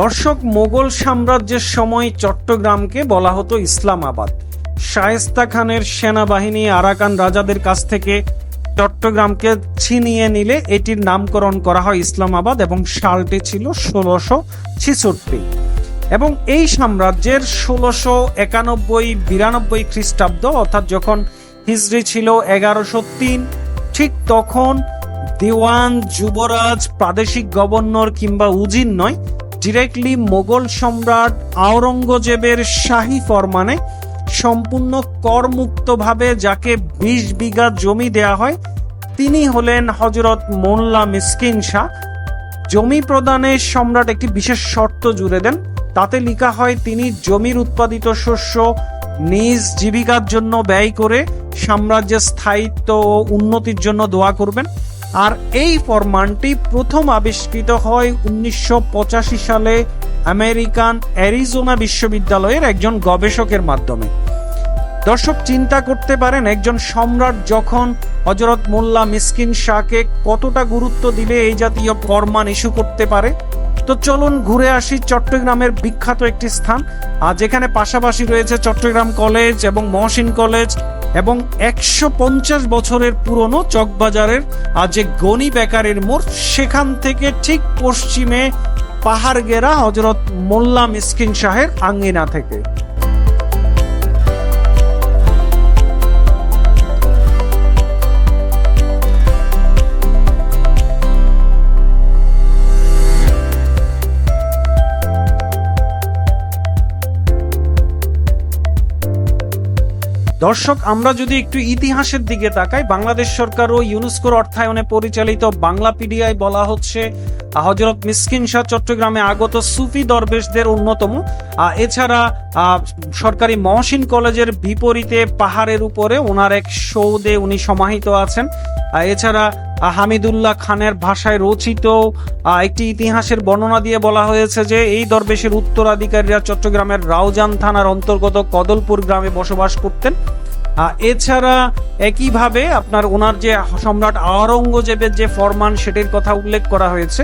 দর্শক, মোগল সাম্রাজ্যের সময় চট্টগ্রামকে বলা হতো ইসলামাবাদ। শায়েস্তা খানের সেনাবাহিনী আরাকান রাজাদের কাছ থেকে চট্টগ্রামকে ছিনিয়ে নিলে এটির নামকরণ করা হয় ইসলামাবাদ এবং সালটি ছিল ষোলোশো ছিষট্টি। এবং এই সাম্রাজ্যের ষোলোশো একানব্বই, বিরানব্বই খ্রিস্টাব্দ, অর্থাৎ যখন হিজরি ছিল এগারোশো তিন, ঠিক তখন দেওয়ান যুবরাজ প্রাদেশিক গভর্নর কিংবা উজির নয় ডিরেক্টলি মোগল সম্রাট আওরঙ্গজেবের শাহী ফরমানে সম্পূর্ণ করমুক্তভাবে যাকে বিশ বিঘা জমি দেয়া হয়, তিনি হলেন হজরত মোল্লা মিসকিন শাহ। জমি প্রদানে সম্রাট একটি বিশেষ শর্ত জুড়ে দেন, তাতে লেখা হয়, তিনি জমির উৎপাদিত শস্য নিজ জীবিকার জন্য ব্যয় করে সাম্রাজ্যের স্থায়িত্ব ও উন্নতির জন্য দোয়া করবেন। আর এই ফরমানটি প্রথম আবিষ্কৃত হয় উনিশশো পঁচাশি সালে আমেরিকান অ্যারিজোনা বিশ্ববিদ্যালয়ের একজন গবেষকের মাধ্যমে। দর্শক চিন্তা করতে পারেন একজন সম্রাট যখন হজরত মোল্লা মিসকিন শাহকে কতটা গুরুত্ব দিলে এই জাতীয় ফরমান ইস্যু করতে পারে? তো চলুন ঘুরে আসি চট্টগ্রামের বিখ্যাত একটি স্থান। আর যেখানে পাশাপাশি রয়েছে চট্টগ্রাম কলেজ এবং মহসিন কলেজ এবং একশো পঞ্চাশ বছরের পুরনো চকবাজারের যে গনি বেকারের মোড় সেখান থেকে ঠিক পশ্চিমে পাহাড় গেরা হজরত মোল্লা মিসকিন শাহের আঙ্গিনা থেকে। দর্শক, আমরা যদি একটু ইতিহাসের দিকে তাকাই, বাংলাদেশ সরকার ও ইউনেস্কোর অর্থায়নে পরিচালিত বাংলা পিডিআই বলা হচ্ছে হজরত মিসকিন শাহ চট্টগ্রামে আগত সুফি দরবেশদের অন্যতম। এছাড়া সরকারি মহসিন কলেজের বিপরীতে পাহাড়ের উপরে ওনার এক সৌদে উনি সমাহিত আছেন। এছাড়া হামিদুল্লাহ খানের ভাষায় রচিত একটি ইতিহাসের বর্ণনা দিয়ে বলা হয়েছে যে এই দরবেশের উত্তরাধিকারীরা চট্টগ্রামের রাউজান থানার অন্তর্গত কদলপুর গ্রামে বসবাস করতেন। এছাড়া একইভাবে আপনার ওনার যে সম্রাট আওরঙ্গজেবের যে ফরমান, সেটির কথা উল্লেখ করা হয়েছে।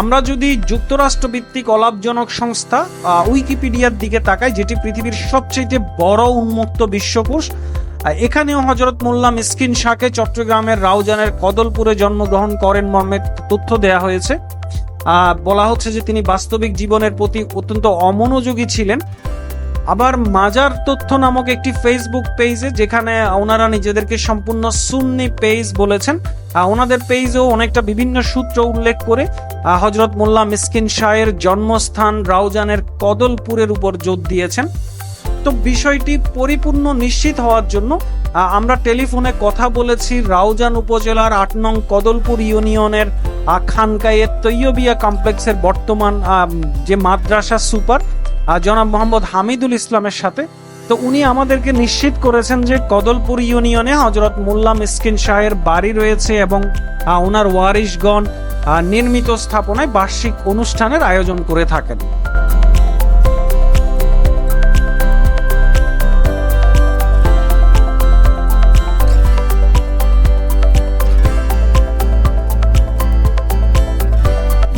আমরা যদি যুক্তরাষ্ট্র ভিত্তিক অলাভজনক সংস্থা উইকিপিডিয়ার দিকে তাকাই, যেটি পৃথিবীর সবচেয়ে বড় উন্মুক্ত বিশ্বকোষ এখানেও হজরত মোল্লা মিসকিন শাহকে চট্টগ্রামের রাউজানের কদলপুরে জন্মগ্রহণ করেন মর্মে তথ্য দেয়া হয়েছে। বলা হচ্ছে যে তিনি বাস্তবিক জীবনের প্রতি অত্যন্ত অমনোযোগী ছিলেন। আবার মাজার তথ্য নামক একটি ফেসবুক পেজে যেখানে ওনারা নিজেদেরকে সম্পূর্ণ সুন্নি পেজ বলেছেন। ওনাদের পেজেও অনেকটা বিভিন্ন সূত্র উল্লেখ করে হজরত মোল্লা মিসকিন শাহের জন্মস্থান রাউজানের কদলপুরের উপর জোর দিয়েছেন। তো বিষয়টি পরিপূর্ণ নিশ্চিত হওয়ার জন্য আমরা টেলিফোনে কথা বলেছি রাউজান উপজেলার আট নং কদলপুর ইউনিয়নের খানকায়ে তৈয়বিয়া কমপ্লেক্সের বর্তমান যে মাদ্রাসা সুপার জনাব মোহাম্মদ হামিদুল ইসলামের সাথে। তো উনি আমাদেরকে নিশ্চিত করেছেন যে কদলপুর ইউনিয়নে হজরত মোল্লা মিসকিন শাহের বাড়ি রয়েছে এবং ওনার ওয়ারিশগণ নির্মিত স্থাপনায় বার্ষিক অনুষ্ঠানের আয়োজন করে থাকেন।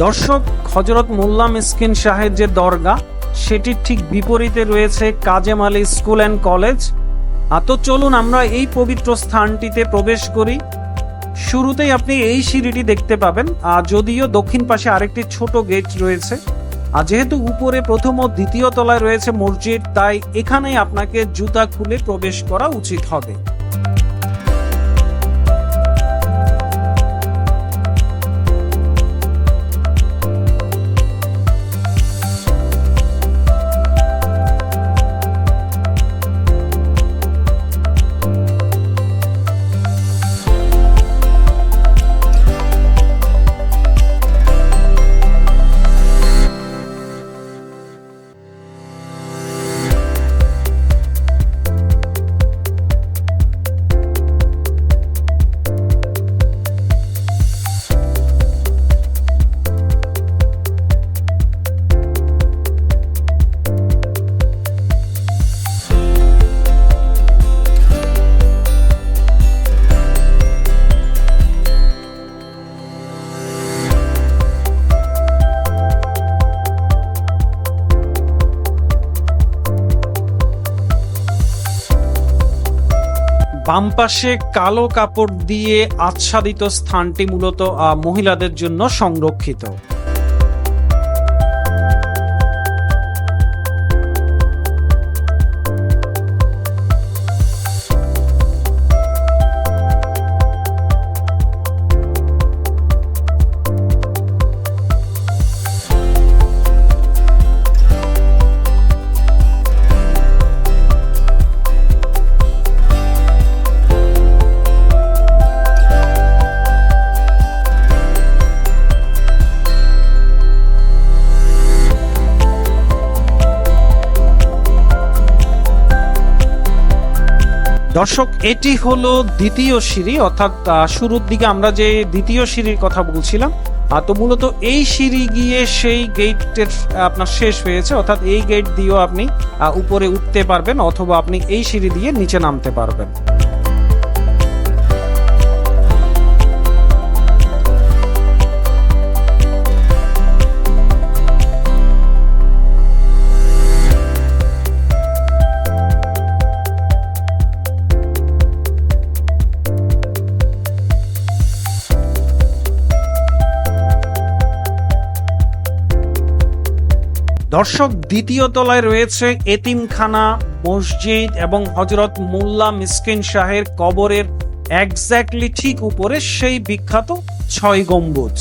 দর্শক, হজরত মোল্লা মিসকিন শাহের যে দরগা সেটির ঠিক বিপরীতে রয়েছে Kazem Ali school and college. তো চলুন আমরা এই পবিত্র স্থানটিতে প্রবেশ করি। শুরুতেই আপনি এই সিঁড়িটি দেখতে পাবেন। আর যদিও দক্ষিণ পাশে আরেকটি ছোট গেট রয়েছে, আর যেহেতু উপরে প্রথম ও দ্বিতীয় তলায় রয়েছে মসজিদ, তাই এখানেই আপনাকে জুতা খুলে প্রবেশ করা উচিত হবে। বাম পাশে কালো কাপড় দিয়ে আচ্ছাদিত স্থানটি মূলত মহিলাদের জন্য সংরক্ষিত। দর্শক, এটি হলো দ্বিতীয় সিঁড়ি, অর্থাৎ শুরুর দিকে আমরা যে দ্বিতীয় সিঁড়ির কথা বলছিলাম তো মূলত এই সিঁড়ি গিয়ে সেই গেটের আপনার শেষ হয়েছে, অর্থাৎ এই গেট দিয়েও আপনি উপরে উঠতে পারবেন, অথবা আপনি এই সিঁড়ি দিয়ে নিচে নামতে পারবেন। দর্শক, দ্বিতীয় তলায় রয়েছে এতিমখানা, মসজিদ এবং হজরত মোল্লা মিসকিন শাহের কবরের এক্স্যাক্টলি ঠিক উপরে সেই বিখ্যাত ছয় গম্বুজ।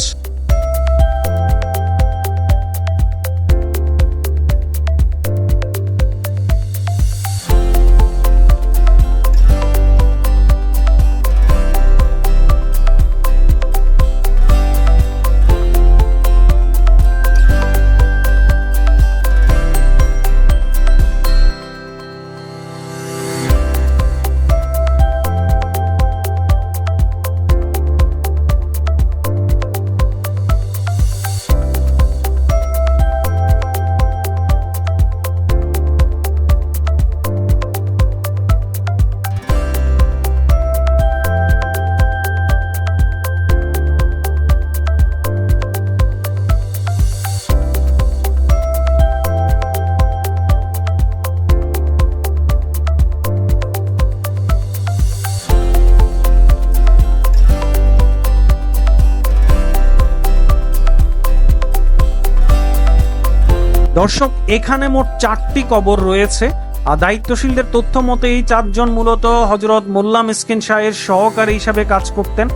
দর্শক, এখানে মোট চারটি কবর রয়েছে। আর দায়িত্বশীলদের তথ্য মতে, এই চারজন মূলত হজরত মোল্লা মিসকিন শাহের সহকারী হিসাবে কাজ করতেন।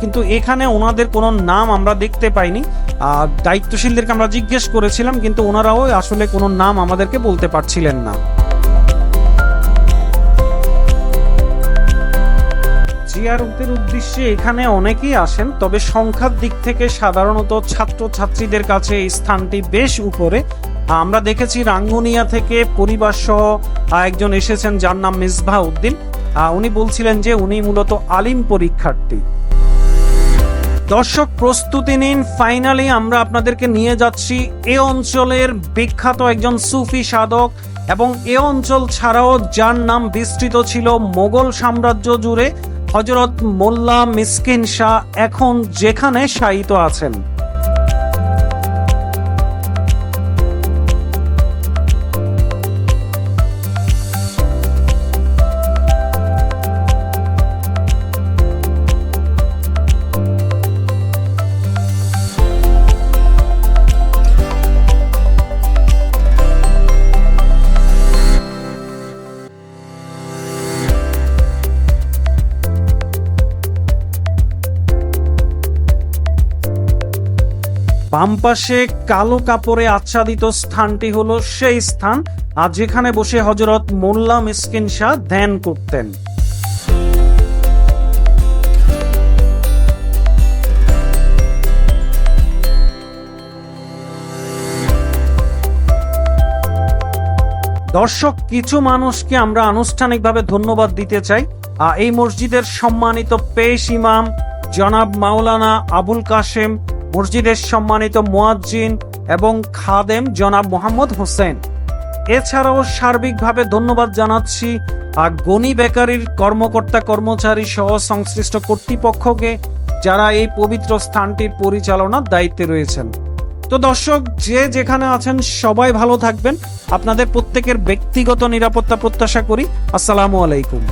কিন্তু এখানে ওনাদের কোনো নাম আমরা দেখতে পাইনি। দায়িত্বশীলদেরকে আমরা জিজ্ঞেস করেছিলাম, কিন্তু ওনারাও আসলে কোনো নাম আমাদেরকে বলতে পারছিলেন না। জিয়ারতের উদ্দেশ্যে এখানে অনেকেই আসেন, তবে সংখ্যার দিক থেকে সাধারণত ছাত্র ছাত্রীদের কাছে এই স্থানটি বেশ উপরে। আমরা দেখেছি রাঙ্গুনিয়া থেকে পরিবার সহ একজন এসেছেন যার নাম মিসবাহ উদ্দিন। উনি বলছিলেন যে উনি মূলত আলিম পরীক্ষার্থী। দর্শক, প্রস্তুতি নিন। ফাইনালি আমরা আপনাদেরকে নিয়ে যাচ্ছি এ অঞ্চলের বিখ্যাত একজন সুফি সাধক এবং এ অঞ্চল ছাড়াও যার নাম বিস্তৃত ছিল মোগল সাম্রাজ্য জুড়ে হজরত মোল্লা মিসকিন শাহ, এখন যেখানে শায়িত আছেন। বাম পাশে কালো কাপড়ে আচ্ছাদিত স্থানটি হলো সেই স্থান। আর যেখানে বসে হজরত মোল্লা মিসকিন শাহ ধ্যান করতেন। দর্শক, কিছু মানুষকে আমরা আনুষ্ঠানিকভাবে ধন্যবাদ দিতে চাই। এই মসজিদের সম্মানিত পেশ ইমাম জনাব মাওলানা আবুল কাশেম মসজিদের সম্মানিত মোয়াজ্জিন এবং খাদেম জনাব মোহাম্মদ হোসেন। এছাড়াও সার্বিকভাবে ধন্যবাদ জানাচ্ছি আর গনি বেকারির কর্মকর্তা কর্মচারী সহ সংশ্লিষ্ট কর্তৃপক্ষকে যারা এই পবিত্র স্থানটির পরিচালনার দায়িত্বে রয়েছেন। তো দর্শক, যে যেখানে আছেন সবাই ভালো থাকবেন। আপনাদের প্রত্যেকের ব্যক্তিগত নিরাপত্তা প্রত্যাশা করি। আসসালামু আলাইকুম।